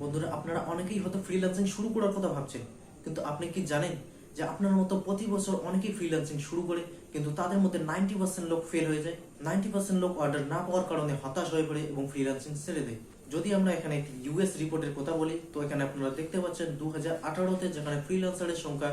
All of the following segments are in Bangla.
বন্ধুরা, আপনারা অনেকেই হয়তো ফ্রিল্যান্সিং শুরু করার কথা ভাবছেন, কিন্তু আপনি কি জানেন যে আপনার মতো প্রতি বছর অনেকেই ফ্রিল্যান্সিং শুরু করে, কিন্তু তাদের মধ্যে নাইনটি পার্সেন্ট লোক ফেল হয়ে যায় নাইনটি পার্সেন্ট লোক অর্ডার না পাওয়ার কারণে হতাশ হয়ে পড়ে এবং ফ্রিল্যান্সিং ছেড়ে দেয়। যদি আমরা এখানে একটি ইউএস রিপোর্টের কথা বলি, তো এখানে আপনারা দেখতে পাচ্ছেন দু হাজার আঠারোতে যেখানে ফ্রিল্যান্সারের সংখ্যা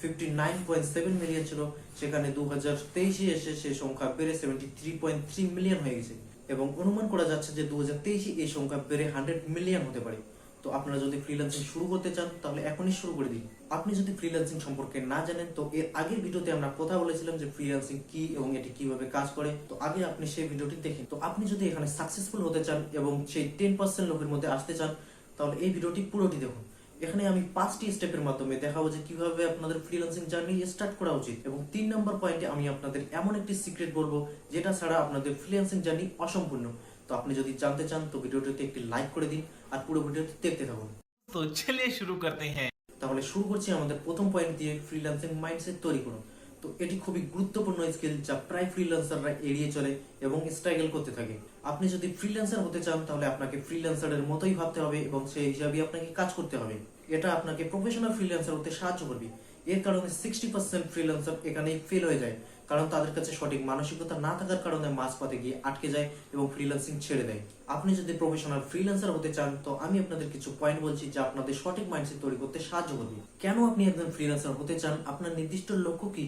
fifty nine point seven million ছিল, সেখানে দু হাজার তেইশে এসে সেই সংখ্যা বেড়ে seventy three point three million হয়ে গেছে। এবং অনুমান করা যাচ্ছে যে দু হাজার তেইশে এই সংখ্যা বেড়ে হান্ড্রেড মিলিয়ন হতে পারে। তো আপনারা যদি ফ্রিল্যান্সিং শুরু করতে চান, তাহলে এখনই শুরু করে দিন। আপনি যদি ফ্রিল্যান্সিং সম্পর্কে না জানেন, তো এর আগের ভিডিওতে আমরা কথা বলেছিলাম যে ফ্রিল্যান্সিং কি এবং এটি কীভাবে কাজ করে। তো আগে আপনি সেই ভিডিওটি দেখেন। তো আপনি যদি এখানে সাকসেসফুল হতে চান এবং সেই টেন পার্সেন্ট লোকের মধ্যে আসতে চান, তাহলে এই ভিডিওটি পুরোটি দেখুন। এখানে আমি পাঁচটি স্টেপের মাধ্যমে দেখাবো যে কীভাবে আপনাদের ফ্রিল্যান্সিং জার্নি স্টার্ট করা উচিত। এবং তিন নম্বর পয়েন্টে আমি আপনাদের এমন একটি সিক্রেট বলব, যেটা ছাড়া আপনাদের ফ্রিল্যান্সিং জার্নি অসম্পূর্ণ। তো আপনি যদি জানতে চান তো ভিডিওটিতে একটি লাইক করে দিন আর পুরো ভিডিওটি দেখতে থাকুন। তো চলে শুরু করতে হ্যাঁ। তাহলে শুরু করছি আমাদের প্রথম পয়েন্ট দিয়ে ফ্রিল্যান্সিং মাইন্ডসেট তৈরি করুন। তো এটি খুবই গুরুত্বপূর্ণ স্কিল যা প্রায় ফ্রিল্যান্সাররা এড়িয়ে চলে এবং স্ট্রাগল করতে থাকে। আপনি যদি ফ্রিল্যান্সার হতে চান তাহলে আপনাকে ফ্রিল্যান্সারের মতোই ভাবতে হবে এবং সেই হিসাবে আপনাকে কাজ করতে হবে। এটা আপনাকে প্রফেশনাল ফ্রিল্যান্সার হতে সাহায্য করবে। এর কারণে সিক্সটি পার্সেন্ট ফ্রিল্যান্সার এখানেই ফেল হয়ে যায়। কারণ তাদের কাছে সঠিক মানসিকতা না থাকার কারণে মাঝপথে গিয়ে আটকে যায় এবং ফ্রিল্যান্সিং ছেড়ে দেয়। আপনি যদি প্রফেশনাল ফ্রিল্যান্সার হতে চান, তো আমি আপনাদের কিছু পয়েন্ট বলছি যা আপনাদের সঠিক মাইন্ডসেট তৈরি করতে সাহায্য করবে। কেন আপনি একজন ফ্রিল্যান্সার হতে চান? আপনার নির্দিষ্ট লক্ষ্য কি?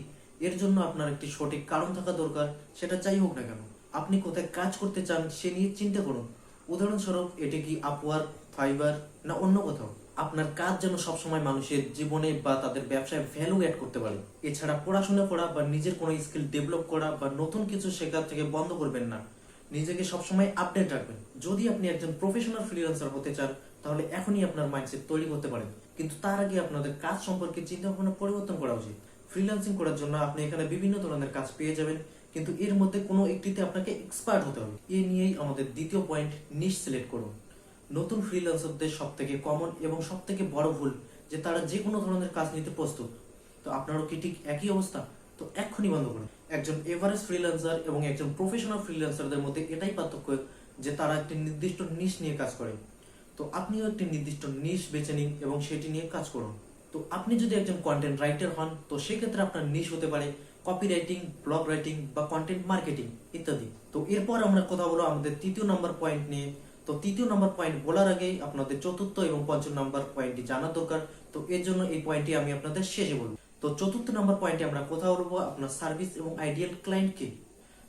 এর জন্য আপনার একটি সঠিক কারণ থাকা দরকার, সেটা যাই হোক না কেন। আপনি কোথায় কাজ করতে চান, সে নিয়ে চিন্তা করুন। উদাহরণস্বরূপ, এটি কি আপওয়ার্ক ফাইবার না অন্য কোথাও? আপনার কাজ যেন সবসময় মানুষের জীবনে বা তাদের ব্যবসায় ভ্যালু অ্যাড করতে পারে। এছাড়া পড়াশোনা করা বা নিজের কোনো স্কিল ডেভেলপ করা বা নতুন কিছু শেখার থেকে বন্ধ করবেন না। নিজেকে সবসময় আপডেট রাখবেন। যদি আপনি একজন প্রফেশনাল ফ্রিল্যান্সার হতে চান, তাহলে এখনই আপনার মাইন্ডসেট তৈরি করতে পারেন। কিন্তু তার আগে আপনাদের কাজ সম্পর্কে চিন্তা ভাবনা পরিবর্তন করা উচিত। ফ্রিল্যান্সিং করার জন্য আপনি এখানে বিভিন্ন ধরনের কাজ পেয়ে যাবেন, কিন্তু এর মধ্যে কোনো একটিতে আপনাকে এক্সপার্ট হতে হবে। এ নিয়েই আমাদের দ্বিতীয় পয়েন্ট নিশ সিলেক্ট করুন। নতুন ফ্রিল্যান্সারদের সব থেকে কমন এবং সব থেকে বড় ভুল, যে তারা যে কোনো ধরনের কাজ নিতে প্রস্তুত। তো আপনারও কি ঠিক একই অবস্থা? তো এক্ষুনি বন্ধ করুন। একজন এভারেজ ফ্রিল্যান্সার এবং একজন প্রফেশনাল ফ্রিল্যান্সারদের মধ্যে এটাই পার্থক্য, যে তারা একটি নির্দিষ্ট নিশ নিয়ে কাজ করে। তো আপনিও একটি নির্দিষ্ট নিশ বেছে নিন এবং সেটি নিয়ে কাজ করুন। তো আপনি যদি একজন কন্টেন্ট রাইটার হন, তো সেক্ষেত্রে আপনার নিশ হতে পারে কপি রাইটিং ব্লগ রাইটিং বা কন্টেন্ট মার্কেটিং ইত্যাদি। তো এরপর আমরা কথা বলব আমাদের তৃতীয় নম্বর পয়েন্ট নিয়ে তো তৃতীয় নম্বর পয়েন্ট বলার আগেই আপনাদের চতুর্থ এবং পঞ্চম নম্বর পয়েন্টটি জানা দরকার। তো এর জন্য এই পয়েন্টটি আমি আপনাদের শেষে বলব। তো চতুর্থ নম্বর পয়েন্টে আমরা কথা বলব আপনার সার্ভিস এবং আইডিয়াল ক্লায়েন্টকে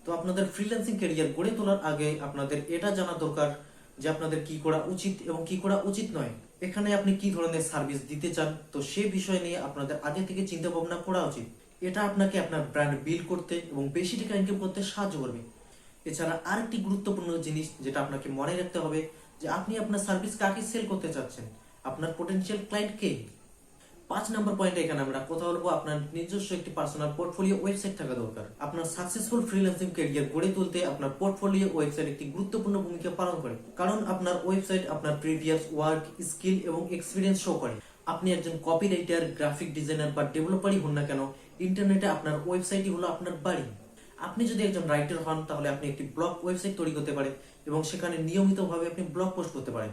তো আপনাদের ফ্রিল্যান্সিং ক্যারিয়ার গড়ে তোলার আগে আপনাদের এটা জানা দরকার যে আপনাদের কি করা উচিত এবং কি করা উচিত নয়। এখানে আপনি কি ধরনের সার্ভিস দিতে চান? তো সে বিষয় নিয়ে আপনাদের আগে থেকে চিন্তা ভাবনা করা উচিত। এটা আপনাকে আপনার ব্র্যান্ড বিল্ড করতে এবং বেশি টাকা ইনকাম করতে সাহায্য করবে। এছাড়া আরেকটি গুরুত্বপূর্ণ জিনিস যেটা আপনাকে মনে রাখতে হবে যে আপনি আপনার সার্ভিস কাকে সেল করতে চাচ্ছেন? আপনার পোটেনশিয়াল ক্লায়েন্ট কে? পাঁচ নম্বর পয়েন্টে এখানে আমরা কথা বলব, আপনার নিজস্ব একটি পার্সোনাল পোর্টফোলিও ওয়েবসাইট থাকা দরকার। আপনার সাকসেসফুল ফ্রিল্যান্সিং ক্যারিয়ার গড়ে তুলতে আপনার পোর্টফোলিও ওয়েবসাইট একটি গুরুত্বপূর্ণ ভূমিকা পালন করে। কারণ আপনার ওয়েবসাইট আপনার প্রিভিয়াস ওয়ার্ক স্কিল এবং এক্সপিরিয়েন্স শো করে। আপনি একজন কপি রাইটার গ্রাফিক ডিজাইনার বা ডেভেলপারই হন না কেন ইন্টারনেটে আপনার ওয়েবসাইটই হলো আপনার বাড়ি। আপনি যদি একজন রাইটার হন, তাহলে আপনি একটি ব্লগ ওয়েবসাইট তৈরি করতে পারেন এবং সেখানে নিয়মিতভাবে আপনি ব্লগ পোস্ট করতে পারেন।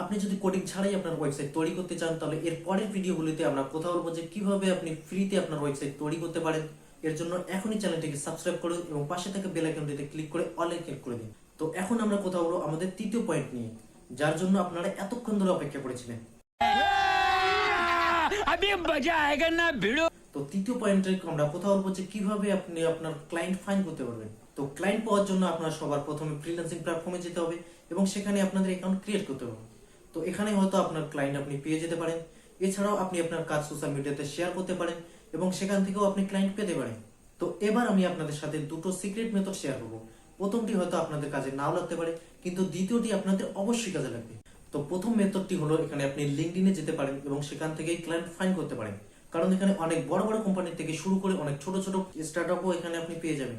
আপনি যদি কোডিং ছাড়াই আপনার ওয়েবসাইট তৈরি করতে চান, তাহলে এর পরের ভিডিওগুলিতে আমরা কথা বলব যে কীভাবে আপনি ফ্রিতে আপনার ওয়েবসাইট তৈরি করতে পারেন। এর জন্য এখনই চ্যানেলটিকে সাবস্ক্রাইব করুন এবং পাশে থাকা বেল আইকনটিতে ক্লিক করে অল এ ক্লিক করে দিন। তো এখন আমরা কথা বলব আমাদের তৃতীয় পয়েন্ট নিয়ে, যার জন্য আপনারা এতক্ষণ ধরে অপেক্ষা করেছিলেন। আমি মজা আয়েগা না ভিড়ো। তো তৃতীয় পয়েন্টে আমরা কথা বলব যে কীভাবে আপনি আপনার ক্লায়েন্ট ফাইন করতে পারবেন? তো ক্লায়েন্ট পাওয়ার জন্য আপনার সবার প্রথমে ফ্রিল্যান্সিং প্ল্যাটফর্মে যেতে হবে এবং সেখানে আপনাদের অ্যাকাউন্ট ক্রিয়েট করতে হবে। তো এখানে হয়তো আপনার ক্লায়েন্ট আপনি পেয়ে যেতে পারেন। এছাড়াও আপনি আপনার কাজ সোশ্যাল মিডিয়াতে শেয়ার করতে পারেন এবং সেখান থেকেও আপনি ক্লায়েন্ট পেতে পারেন। তো এবার আমি আপনাদের সাথে দুটো সিক্রেট মেথড শেয়ার করব। প্রথমটি হয়তো আপনাদের কাজে নাও লাগতে পারে, কিন্তু দ্বিতীয়টি আপনাদের অবশ্যই কাজে লাগবে। তো প্রথম মেথডটি হলো এখানে আপনি লিঙ্কডিনে যেতে পারেন এবং সেখান থেকেই ক্লায়েন্ট ফাইন করতে পারেন। কারণ এখানে অনেক বড় বড় কোম্পানি থেকে শুরু করে অনেক ছোট ছোট স্টার্টআপও এখানে আপনি পেয়ে যাবেন।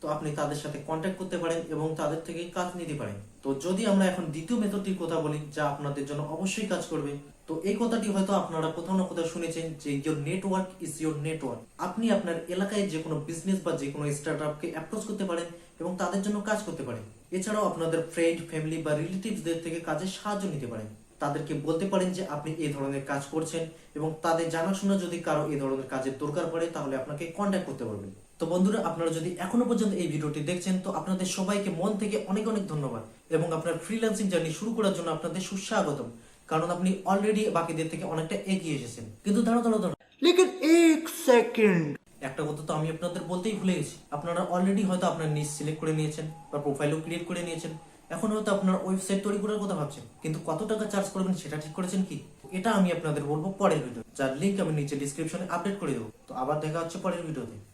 তো আপনি তাদের সাথে কন্ট্যাক্ট করতে পারেন এবং তাদের থেকে কাজ নিতে পারেন। তো যদি আমরা এখন দ্বিতীয় মেথডটির কথা বলি, যা আপনাদের জন্য অবশ্যই কাজ করবে, তো এই কথাটি হয়তো আপনারা কোথাও না কোথাও শুনেছেন যে your network is your network আপনি আপনার এলাকায় যে কোনো বিজনেস বা যে কোনো স্টার্টআপকে অ্যাপ্রোচ করতে পারেন এবং তাদের জন্য কাজ করতে পারেন। এছাড়াও আপনাদের ফ্রেন্ড ফ্যামিলি বা রিলেটিভসদের থেকে কাজে সাহায্য নিতে পারেন। তাদেরকে বলতে পারেন যে আপনি এই ধরনের কাজ করছেন এবং তাদের জানাশোনা যদি কারও এই ধরনের কাজের দরকার পড়ে তাহলে আপনাকে কন্ট্যাক্ট করতে পারবেন। তো বন্ধুরা আপনারা যদি এখনও পর্যন্ত এই ভিডিওটি দেখছেন তো আপনাদের সবাইকে মন থেকে অনেক অনেক ধন্যবাদ এবং আপনার ফ্রিল্যান্সিং জার্নি শুরু করার জন্য আপনাদের সুস্বাগতম। কারণ আপনি অলরেডি বাকিদের থেকে অনেকটা এগিয়ে এসেছেন। কিন্তু ধরো ধরো ধরো। এক সেকেন্ড একটা কথা তো আমি আপনাদের বলতেই ভুলে গেছি। আপনারা অলরেডি হয়তো আপনার নিজ সিলেক্ট করে নিয়েছেন বা প্রোফাইলও ক্রিয়েট করে নিয়েছেন। এখন হয়তো আপনার ওয়েবসাইট তৈরি করার কথা ভাবছেন, কিন্তু কত টাকা চার্জ করবেন সেটা ঠিক করেছেন কি? এটা আমি আপনাদের বলব পরের ভিডিও যার লিঙ্ক আমি নিচে ডিসক্রিপশনে আপডেট করে দেবো। তো আবার দেখা হচ্ছে পরের ভিডিওতে